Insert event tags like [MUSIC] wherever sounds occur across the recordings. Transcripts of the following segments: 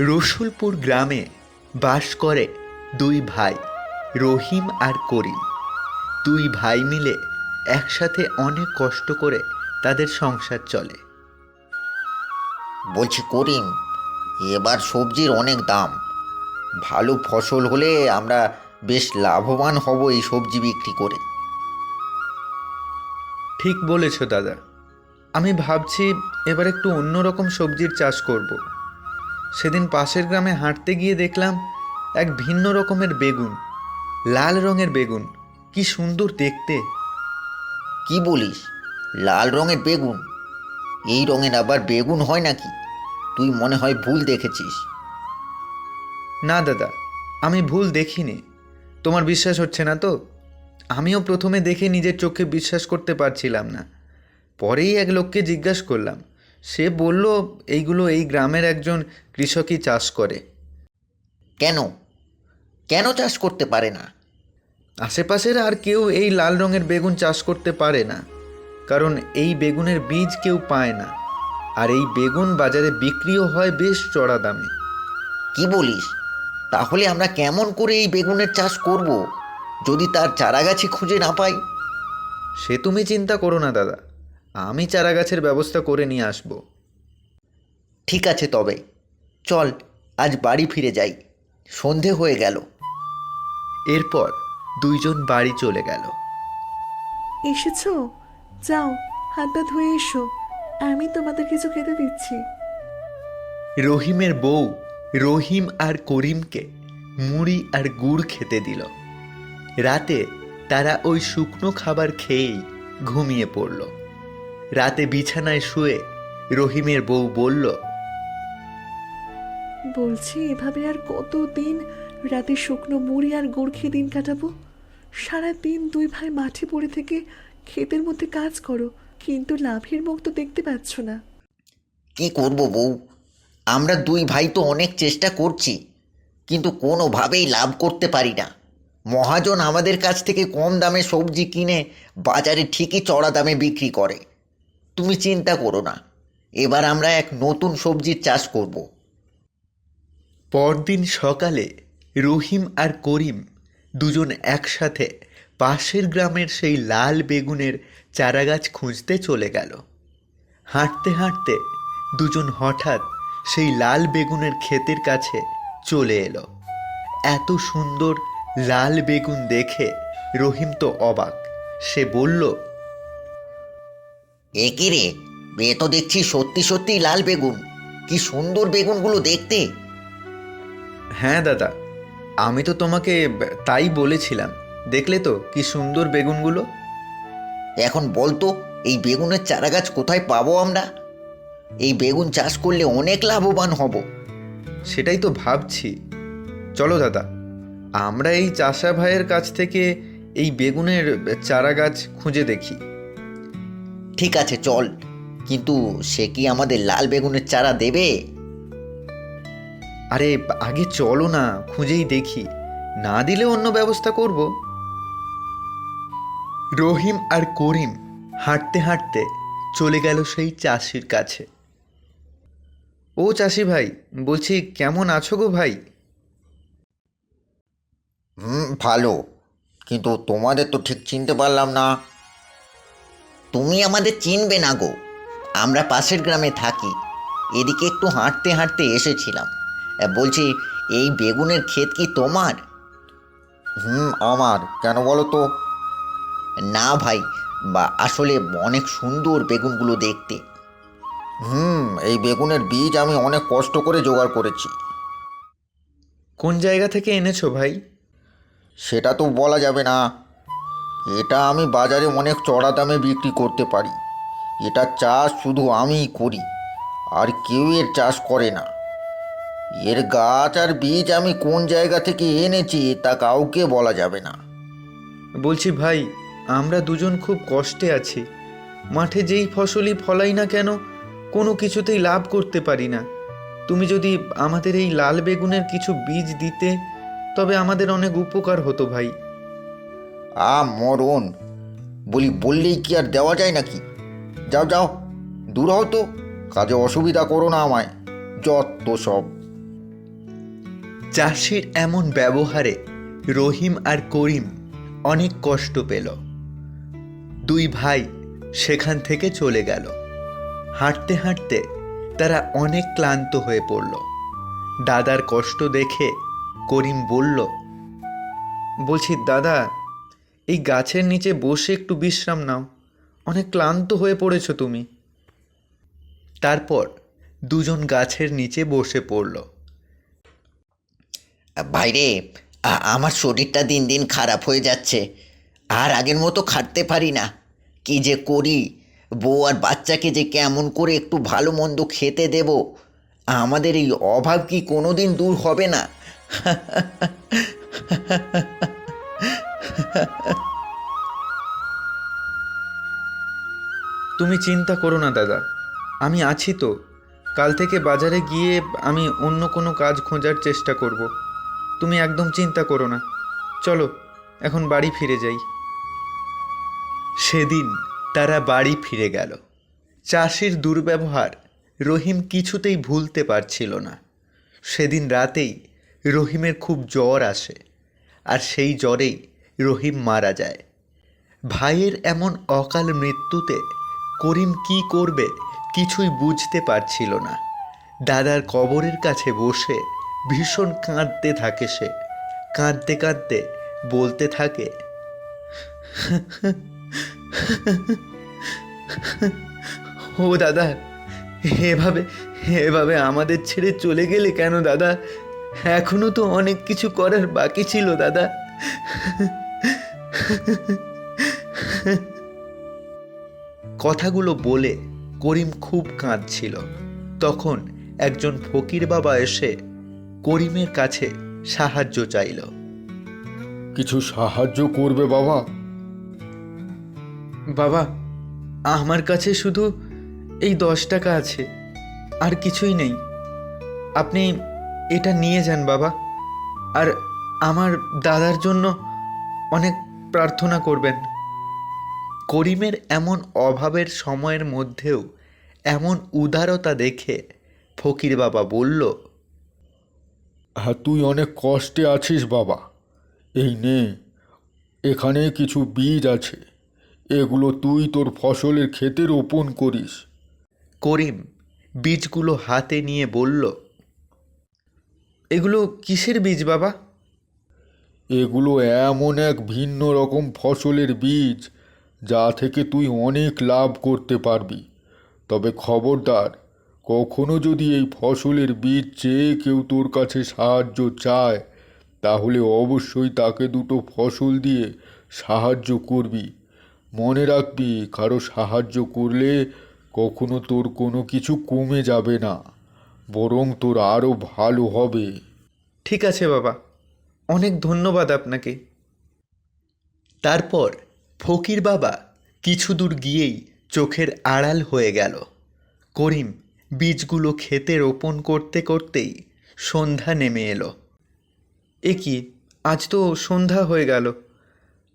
রসুলপুর গ্রামে বাস করে দুই ভাই রহিম আর করিম। দুই ভাই মিলে একসাথে অনেক কষ্ট করে তাদের সংসার চলে। বলছি করিম এবার সবজির অনেক দাম। ভালো ফসল হলে আমরা বেশ লাভবান হব এই সবজি বিক্রি করে। ঠিক বলেছ দাদা। আমি ভাবছি এবার একটু অন্যরকম সবজির চাষ করব। সেদিন পাশের গ্রামে হাঁটতে গিয়ে দেখলাম এক ভিন্ন রকমের বেগুন লাল রঙের বেগুন। কি সুন্দর দেখতে। কি বলিস? লাল রঙের বেগুন? এই রঙের আবার বেগুন হয় নাকি? তুই মনে হয় ভুল দেখেছিস। না দাদা আমি ভুল দেখিনি। তোমার বিশ্বাস হচ্ছে না তো? আমিও প্রথমে দেখে নিজের চোখে বিশ্বাস করতে পারছিলাম না। পরেই এক লোককে জিজ্ঞাসা করলাম সে বলল এইগুলো এই গ্রামের একজন কৃষকই চাষ করে। কেন? কেন চাষ করতে পারে না? আশেপাশের আর কেউ এই লাল রঙের বেগুন চাষ করতে পারে না কারণ এই বেগুনের বীজ কেউ পায় না আর এই বেগুন বাজারে বিক্রিও হয় বেশ চড়া দামে। কি বলিস? তাহলে আমরা কেমন করে এই বেগুনের চাষ করব যদি তার চারাগাছি খুঁজে না পাই? সে তুমি চিন্তা করো না দাদা। আমি চারা গাছের ব্যবস্থা করে নিয়ে আসব। ঠিক আছে তবে। চল আজ বাড়ি ফিরে যাই। সন্ধে হয়ে গেল। এরপর দুইজন বাড়ি চলে গেল। এসেছ? যাও হাত পা ধুয়ে এসো। আমি তোমাদের কিছু খেতে দিচ্ছি। রহিমের বউ রহিম আর করিমকে মুড়ি আর গুড় খেতে দিল। রাতে তারা ওই শুকনো খাবার খেয়েই ঘুমিয়ে পড়ল। রাতে বিছানায় শুয়ে রহিমের বউ বলল বলছি এভাবে আর কতদিন রাতে শুকনো মুড়ি আর গুড় খেয়ে দিন কাটাবো? সারা দিন দুই ভাই মাঠে পড়ে থেকে ক্ষেতের মধ্যে কাজ করো কিন্তু লাভের মুখ তো দেখতে পাচ্ছ না। কি করব বউ? আমরা দুই ভাই তো অনেক চেষ্টা করছি কিন্তু কোনোভাবেই লাভ করতে পারি না। মহাজন আমাদের কাছ থেকে কম দামে সবজি কিনে বাজারে ঠিকই চড়া দামে বিক্রি করে। তুমি চিন্তা করো না। এবার আমরা এক নতুন সবজির চাষ করব। পরদিন সকালে রহিম আর করিম দুজন একসাথে পাশের গ্রামের সেই লাল বেগুনের চারাগাছ খুঁজতে চলে গেল। হাঁটতে হাঁটতে দুজন হঠাৎ সেই লাল বেগুনের ক্ষেতের কাছে চলে এলো। এত সুন্দর লাল বেগুন দেখে রহিম তো অবাক। সে বলল এ কি রে? এ তো দেখছি সত্যি সত্যি লাল বেগুন। কি সুন্দর বেগুনগুলো দেখতে। হ্যাঁ দাদা আমি তো তোমাকে তাই বলেছিলাম। দেখলে তো কি সুন্দর বেগুনগুলো। এখন বলতো এই বেগুনের চারাগাছ কোথায় পাবো আমরা? এই বেগুন চাষ করলে অনেক লাভবান হব। সেটাই তো ভাবছি। চলো দাদা আমরা এই চাষা ভাইয়ের কাছ থেকে এই বেগুনের চারা গাছ খুঁজে দেখি। ঠিক আছে চল। কিন্তু সে কি আমাদের লাল বেগুনের চারা দেবে? আরে আগে চলো না খুঁজেই দেখি। না দিলে অন্য ব্যবস্থা করব। রহিম আর করিম হাঁটতে হাঁটতে চলে গেল সেই চাষির কাছে। ও চাষি ভাই বলছি কেমন আছো গো ভাই? হুম ভালো। কিন্তু তোমাদের তো ঠিক চিনতে পারলাম না। তুমি আমাদের চিনবে না গো। আমরা পাশের গ্রামে থাকি। এদিকে একটু হাঁটতে হাঁটতে এসেছিলাম। বলছি এই বেগুনের ক্ষেত কি তোমার? হুম আমার। কেন বলো তো? না ভাই বা আসলে অনেক সুন্দর বেগুনগুলো দেখতে। হুম এই বেগুনের বীজ আমি অনেক কষ্ট করে জোগাড় করেছি। কোন জায়গা থেকে এনেছো ভাই? সেটা তো বলা যাবে না। এটা আমি বাজারে অনেক চড়া দামে বিক্রি করতে পারি। এটা চাষ শুধু আমিই করি, আর কেউ এর চাষ করে না। এর গাছ আর বীজ আমি কোন জায়গা থেকে এনেছি, তা কাউকে বলা যাবে না। বলছি ভাই, আমরা দুজন খুব কষ্টে আছি। মাঠে যেই ফসলই ফলাই না কেন, কোনো কিছুতেই লাভ করতে পারি না। তুমি যদি আমাদের এই লাল বেগুনের কিছু বীজ দিতে, তবে আমাদের অনেক উপকার হতো ভাই। আ মরণ বলি, বললেই কি আর দেওয়া যায় নাকি? যাও যাও, দূর হও তো, কাজে অসুবিধা করো না আমায় যত সব। চাষির এমন ব্যবহারে রহিম আর করিম অনেক কষ্ট পেল। দুই ভাই সেখান থেকে চলে গেল। হাঁটতে হাঁটতে তারা অনেক ক্লান্ত হয়ে পড়ল। দাদার কষ্ট দেখে করিম বলল, বলছি, দাদা এই গাছের নিচে বসে একটু বিশ্রাম নাও। অনেক ক্লান্ত হয়ে পড়েছ তুমি। তারপর দুজন গাছের নিচে বসে পড়ল। বাইরে আমার শরীরটা দিন দিন খারাপ হয়ে যাচ্ছে। আর আগের মতো খাটতে পারি না। কি যে করি? বউ আর বাচ্চাকে যে কেমন করে একটু ভালো মন্দ খেতে দেব? আমাদের এই অভাব কি কোনো দিন দূর হবে না? [LAUGHS] তুমি চিন্তা করো না, দাদা। আমি আছি তো। কাল থেকে বাজারে গিয়ে আমি অন্য কোনো কাজ খোঁজার চেষ্টা করব। তুমি একদম চিন্তা করো না। চলো, এখন বাড়ি ফিরে যাই। সেদিন তারা বাড়ি ফিরে গেল। চাষির দুর্ব্যবহার রহিম কিছুতেই ভুলতে পারছিল না। সেদিন রাতেই রহিমের খুব জ্বর আসে, আর সেই জ্বরেই রহিম মারা যায়। ভাইয়ের এমন অকাল মৃত্যুতে করিম কি করবে কিছুই বুঝতে পারছিল না। দাদার কবরের কাছে বসে ভীষণ কাঁদতে থাকে সে। কাঁদতে কাঁদতে বলতে থাকে, ও দাদা, এভাবে এভাবে আমাদের ছেড়ে চলে গেলে কেন দাদা? এখনও তো অনেক কিছু করার বাকি ছিল দাদা। কথাগুলো বলে করিম খুব কাঁদছিল। তখন একজন ফকির বাবা এসে করিমের কাছে সাহায্য চাইল। কিছু সাহায্য করবে বাবা? বাবা আমার কাছে শুধু এই দশ টাকা আছে আর কিছুই নেই। আপনি এটা নিয়ে যান বাবা। আর আমার দাদার জন্য অনেক প্রার্থনা করবেন। করিমের এমন অভাবের সময়ের মধ্যেও এমন উদারতা দেখে ফকির বাবা বলল হ্যাঁ তুই অনেক কষ্টে আছিস বাবা। এই নে এখানে কিছু বীজ আছে। এগুলো তুই তোর ফসলের ক্ষেতে রোপণ করিস। করিম বীজগুলো হাতে নিয়ে বলল এগুলো কিসের বীজ বাবা? এগুলো এমন এক ভিন্ন রকম ফসলের বীজ যা থেকে তুই অনেক লাভ করতে পারবি। তবে খবরদার, কখনো যদি এই ফসলের বীজ চেয়ে কেউ তোর কাছে সাহায্য চায়, তাহলে অবশ্যই তাকে দুটো ফসল দিয়ে সাহায্য করবি। মনে রাখবি, কারও সাহায্য করলে কখনো তোর কোনো কিছু কমে যাবে না, বরং তোর আরও ভালো হবে। ঠিক আছে বাবা। অনেক ধন্যবাদ আপনাকে। তারপর ফকির বাবা কিছু দূর গিয়েই চোখের আড়াল হয়ে গেল। করিম বীজগুলো খেতে রোপণ করতে করতেই সন্ধ্যা নেমে এলো। এ কি, আজ তো সন্ধ্যা হয়ে গেল।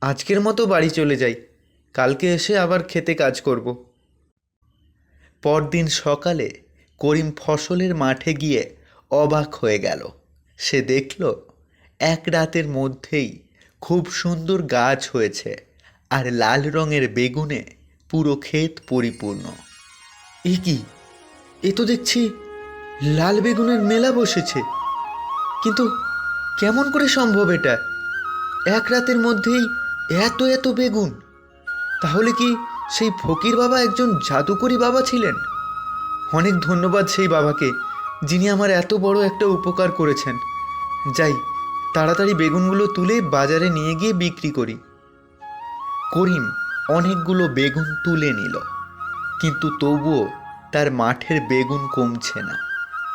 আজকের মতো বাড়ি চলে যাই। কালকে এসে আবার খেতে কাজ করব। পরদিন সকালে করিম ফসলের মাঠে গিয়ে অবাক হয়ে গেল। সে দেখল এক রাতের মধ্যেই খুব সুন্দর গাছ হয়েছে আর লাল রঙের বেগুনে পুরো ক্ষেত পরিপূর্ণ। এ কি? এ তো দেখছি লাল বেগুনের মেলা বসেছে। কিন্তু কেমন করে সম্ভব এটা? এক রাতের মধ্যেই এত এত বেগুন। তাহলে কি সেই ফকির বাবা একজন জাদুকরী বাবা ছিলেন? অনেক ধন্যবাদ সেই বাবাকে, যিনি আমার এত বড় একটা উপকার করেছেন। যাই তাড়াতাড়ি বেগুনগুলো তুলে বাজারে নিয়ে গিয়ে বিক্রি করি। করিম অনেকগুলো বেগুন তুলে নিল। কিন্তু তবুও তার মাঠের বেগুন কমছে না।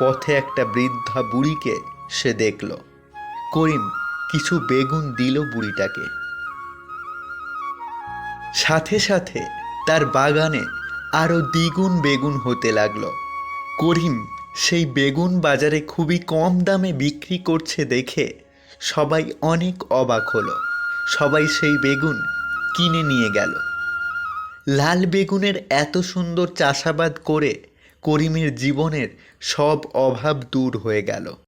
পথে একটা বৃদ্ধা বুড়িকে সে দেখল। করিম কিছু বেগুন দিল বুড়িটাকে। সাথে সাথে তার বাগানে আরও দ্বিগুণ বেগুন হতে লাগল। করিম সেই বেগুন বাজারে খুবই কম দামে বিক্রি করছে দেখে সবাই অনেক অবাক হলো। সবাই সেই বেগুন কিনে নিয়ে গেল। লাল বেগুনের এত সুন্দর চাষাবাদ করে করিমের জীবনের সব অভাব দূর হয়ে গেল।